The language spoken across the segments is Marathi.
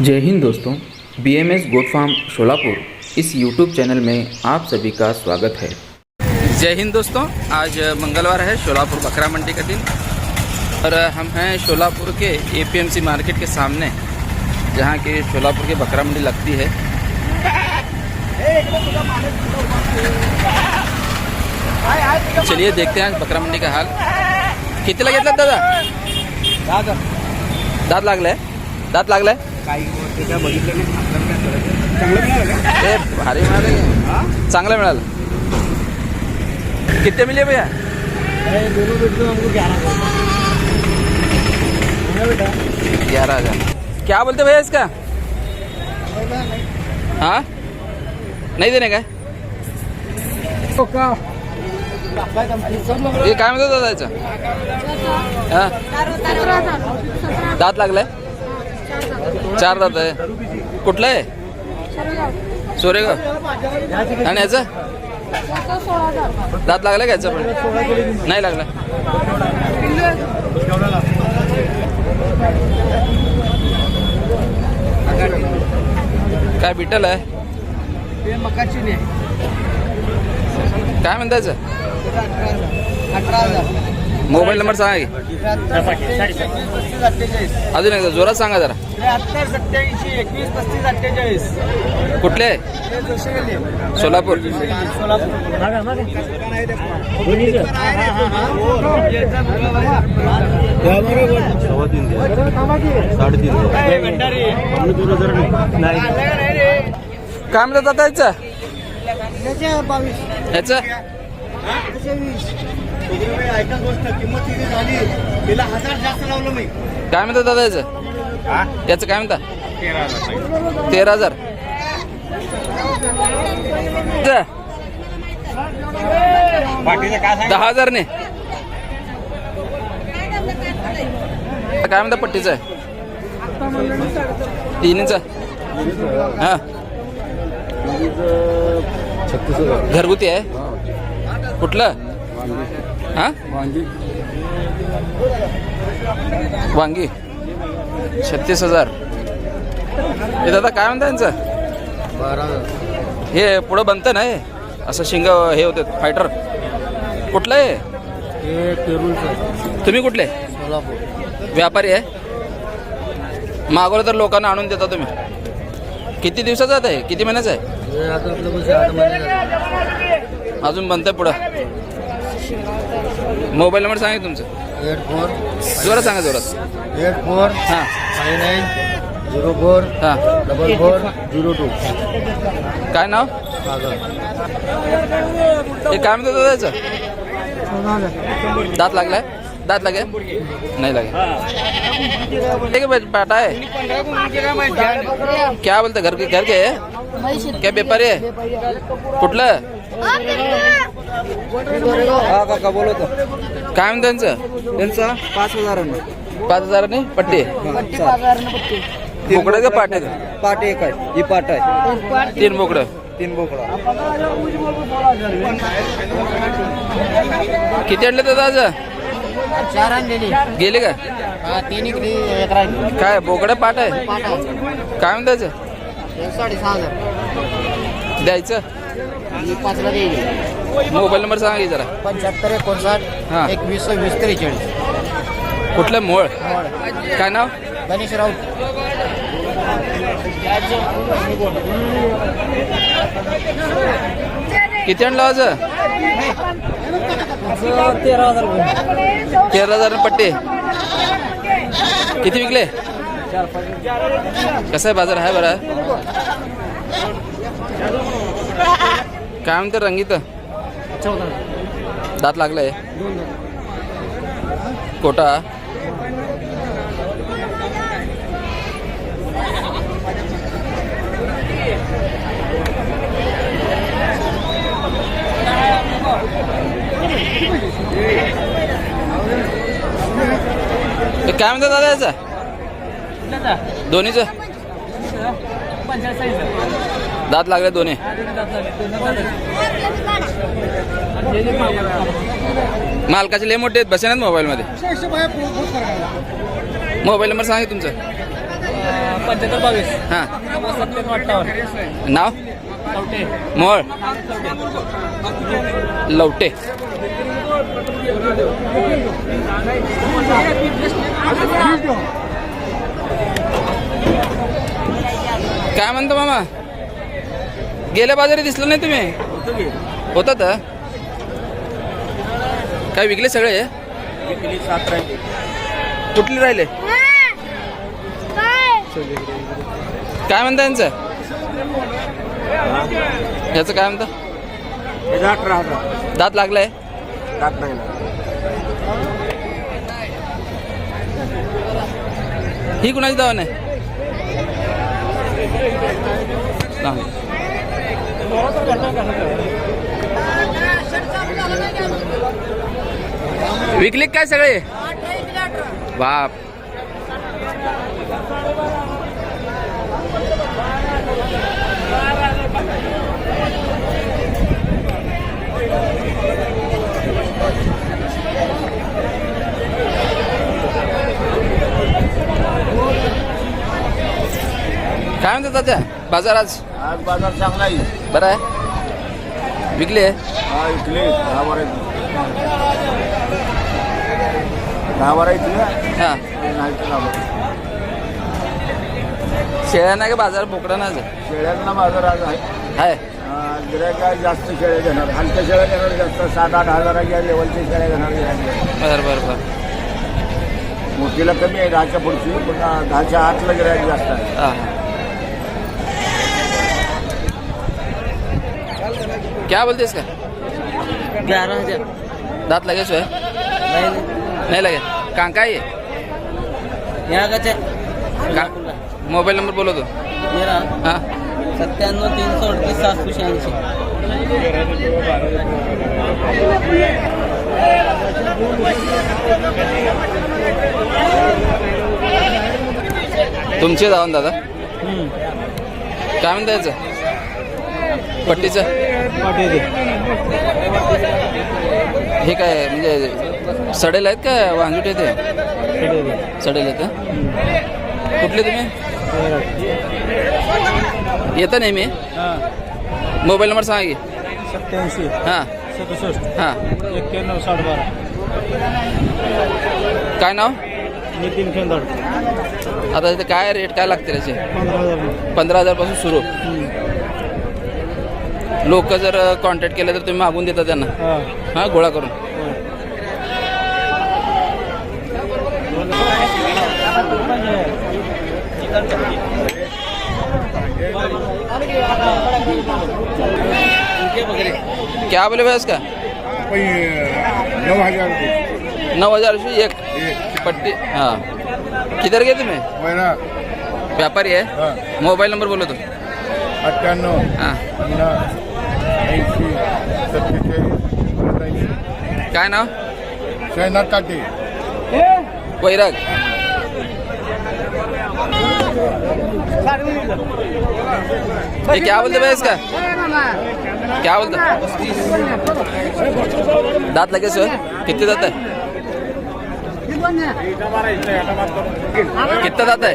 जय हिंद दोस्तों B M S goat farm Solapur. इस यूट्यूब चैनल में आप सभी का स्वागत है। जय हिंद दोस्तों आज मंगलवार है शोलापुर बकरा मंडी का दिन। और हम हैं शोलापुर के एपीएमसी मार्केट के सामने जहाँ के शोलापुर की बकरा मंडी लगती है। चलिए देखते हैं आज बकरा मंडी का हाल। कितने घेतलात दादा? दात लागलाय ते भारी मिळालं की? चांगलं मिळालं. कितने मिले भैया? ग्यारह हजार. क्या बोलते भैया इसका? हाँ? नहीं देने का? हे काय म्हणतो दादा याचं हा? दात लागलाय? चार दात आहे. कुठलं आहे? सोरेगाव आणि याचं? दात लागला का याचं पण? नाही लागला. काय बिटल आहे? काय म्हणता याचं? मोबाईल नंबर सांगा की. अजून एकदा जोरात सांगा जरा. त्र्याहत्तर सत्याऐंशी एकवीस पस्तीस अठ्ठेचाळीस. कुठले? हे. सोलापूर. काय म्हणतात आता याचं? याचे बावीस, याचं? याचे वीस. ऐका गोष्ट किंमत किती झाली? तिला हजार जास्त लावलं मी. काय म्हणतात दादा याचं? याचं काय म्हणता? तेरा हजार दहा हजार ने काय म्हणता पट्टीचं? आहे तिन्हीचं. हा. घरगुती आहे? कुठलं? हा? वांगी. छत्तीस हजार. हे दादा काय म्हणता यांचं? हे पुढं बनतं ना हे? असं शिंग हे होते फायटर कुठलं आहे तुम्ही कुठले? व्यापारी आहे? मागवलं तर लोकांना आणून देता तुम्ही. किती दिवसाचं आहे किती महिन्याचं आहे? अजून बनतंय पुढं. मोबाईल नंबर सांगा तुमचं. एट फोर जोरात सांगा जोरात. एट फोर हां. फाय नाईन झिरो फोर हां. डबल फोर झिरो टू काय नाव? हे काय म्हणतो दादा याचं? दात लागलाय? दात लागे? नाही लागे. ठीक है भाई, पाटा है क्या बोलते घर के घर के है? क्या व्यापारी आहे कुठलं? हा काका बोलवतो काय म्हणतं त्यांचं? त्यांचा पाच हजार पाच हजारांनी पट्टी? बोकडं का पाट आहे? पाट एक आहे. ही पाट आहे. तीन बोकडं तीन बोकडा किती आणले दादा आज? चार आणलेली. गेले का? हा तीन इकडे एक राहिली. काय बोकडं पाट आहे? पाट आहे. काय म्हणतं त्याचं? साडेसहा हजार. द्यायचं? पाचला देईल. मोबाईल नंबर सांगा की जरा. पंच्याहत्तर हा. एकोणसाठ एकवीस वीस त्रेचाळीस. कुठलं? मोळ. काय नाव? गणेश राऊत. किती आणलं आज? तेरा हजार तेरा हजार पट्टे. किती विकले? कसं आहे बाजार? आहे बरं. काय म्हणते रंगीत? दात लागलाय. कोटा. काय म्हणतात दादा याचा? दोन्हीच. दात लागले दोन्ही. मालकाचे लय मोठे आहेत बसे नाहीत मोबाईलमध्ये. मोबाईल नंबर सांगा तुमचा. पंच्याहत्तर बावीस. हां. नाव? मोळ. लवटे. काय म्हणतो मामा? गेल्या बाजारी दिसलं नाही तुम्ही? होतात काय विकले सगळे? कुठले राहिले? काय म्हणता यांचं? याचं काय म्हणता? दात लागलाय? दात नाही ही कुणाची दावा नाही. विकले काय सगळे? बाप. काय म्हणतात बाजार आज? आज बाजार चांगला आहे. बरं आहे? विकले हा इथले दहा बारा दहा बारा इथले हां. नाही तर दहा बारा. शेळ्या नाही का बाजार बोकडा नाही शेळ्यांना बाजार आज आहे. काय जास्त शेळ्या घेणार. हलक्या शेळ्या घेणार जास्त. सात आठ हजाराच्या लेवलच्या शेळ्या घेणार. बरं बरं बरं. मोठीला कमी आहे दहाच्या पुढची. पण दहाच्या आतला गिऱ्हाईक जास्त आहे. हां. क्या बोलतेस का ग्यारह हजार। दात लगे सो है नहीं। नहीं लगे। कहाँ का ये? यहाँ का का मोबाइल नंबर बोलो तो। मेरा? हाँ। सत्त्याण्णव तीन सौ अडतीस सातशे शहाऐंशी तुमचे जाऊन दादा। काय म्हणता याचं? पट्टीचं हे काय म्हणजे सडेल आहेत का वांजुटे ते सडेल. आहेत का? कुठले तुम्ही? येता नेहमी? मोबाईल नंबर सांगा की. सत्याऐंशी. हां. सदुसष्ट. हां. एक्क्याण्णव साठ बारा काय नाव? नितीन खेंदाड. आता इथे काय रेट काय लागते त्याचे पंधरा हजार. पंधरा हजारपासून सुरू. लोक जर कॉन्टॅक्ट केले तर तुम्ही मागून देता त्यांना. हां. हां गोळा करून. क्या बोले भैया इसका नऊ हजार रुपये। नौ हजार रुपये एक पट्टी हाँ. किधर गए तुम्हें? व्यापारी है? हाँ। मोबाईल नंबर बोलो तो। अठ्ठ्याण्णव हां। काय नाव? शैनाथ काटे वैराग. ये क्या बोलते भाई इसका क्या बोलते? दांत लगे सो कितने दांत है? कितना दांत है?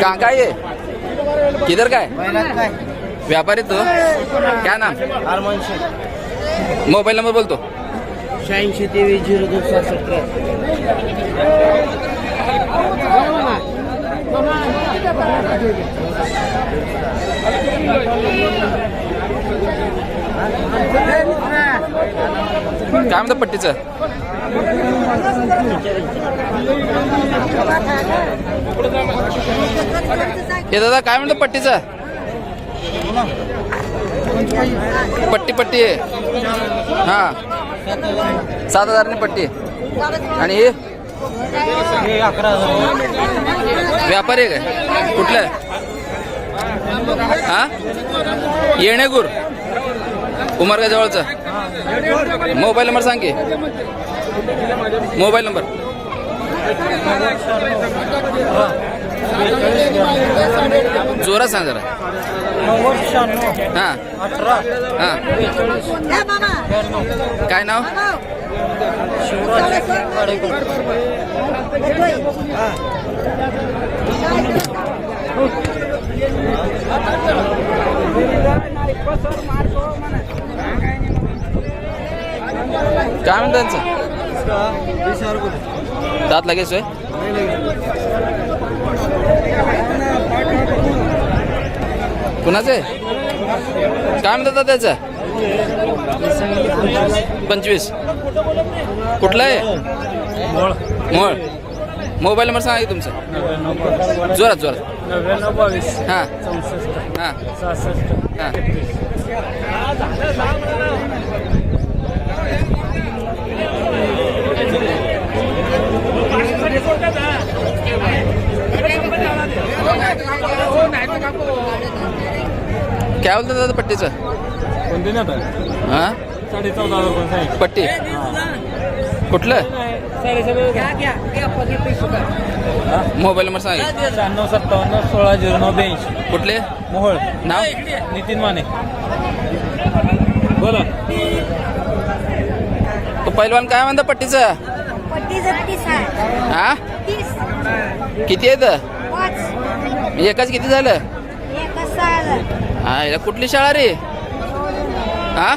कहाँ का ये किधर का है व्यापारी तो? क्या नाम? मोबाईल नंबर बोलतो. शहाऐंशी तेवीस झिरो काय म्हणतं पट्टीचं? हे दादा काय म्हणतो पट्टीचा? पट्टी पट्टी हा. सात हजारनी पट्टी. आणि हे? अकरा हजार व्यापारी आहे काय? कुठलं हा? येणेगूर. उमरगा जवळचं. मोबाईल नंबर सांग की. Mobile number. जोरात सांग जरा. हां. हां. काय नाव? काय म्हणतं त्यांचं? दात लगेच होय? कुणाचं आहे? काय म्हणतात त्याचं? पंचवीस. कुठलं आहे? मोळ. मोबाईल नंबर सांगा की तुमचा. जोरात जोरात. नव्याण्णव बावीस. हां. हां. हां. काय बोलतात दादा पट्टीचं? कोणते नाही आता हां? साडे चौदा हजार रुपये सांगितलं पट्टी? कुठलं? मोबाईल नंबर सांगा. शहाण्णव सत्तावन्न सोळा झिरो नऊ ब्याऐंशी. कुठले? मोहोळ. नाव? नितीन माने. बोला. तो पैलवान काय म्हणता पट्टीचं? पट्टीचं तीस आहे. हा? तीस. किती येत पाच. एकाच किती झालं? एक सहा हजार हा कुठली शाळा रे? हा?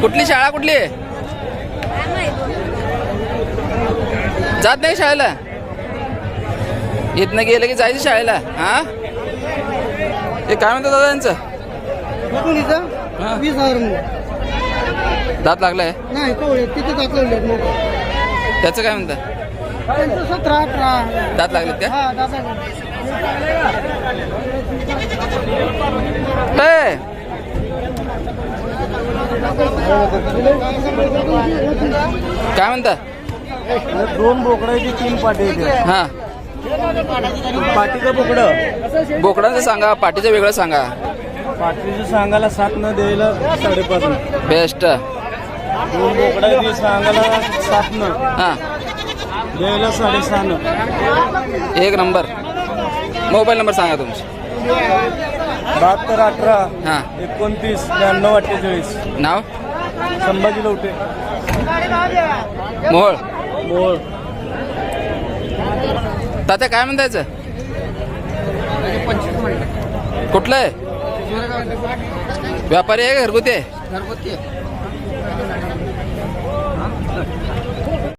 कुठली शाळा कुठली? जात नाही शाळेला? इथनं गेलं की जायचं शाळेला हा? ते काय म्हणतात दादा यांचं. वीस हजार दात लागलाय? नाही त्याचं काय म्हणतं त्यांचं सतरा अठरा. दात लागलेत का? हा दाखवले ए, काय म्हणता? दोन बोकडाची तीन पाटी हा. पाटीचं बोकडं. बोकडाचं सांगा पाठीचं वेगळं सांगा. पाटीचं सांगायला सात न द्यायला साडेपाच बेस्ट. दोन बोकडाची सांगायला सात न हा. द्यायला साडेसहा न एक नंबर. मोबाईल नंबर सांगा तुमचा. बहात्तर अठरा हा. एकोणतीस ब्याण्णव अठ्ठेचाळीस. नाव? संभाजी लवटे मोहोळ. मोळ तात्या काय म्हणतायचं? कुठलं आहे? व्यापारी आहे का घरगुती आहे? घरगुती आहे.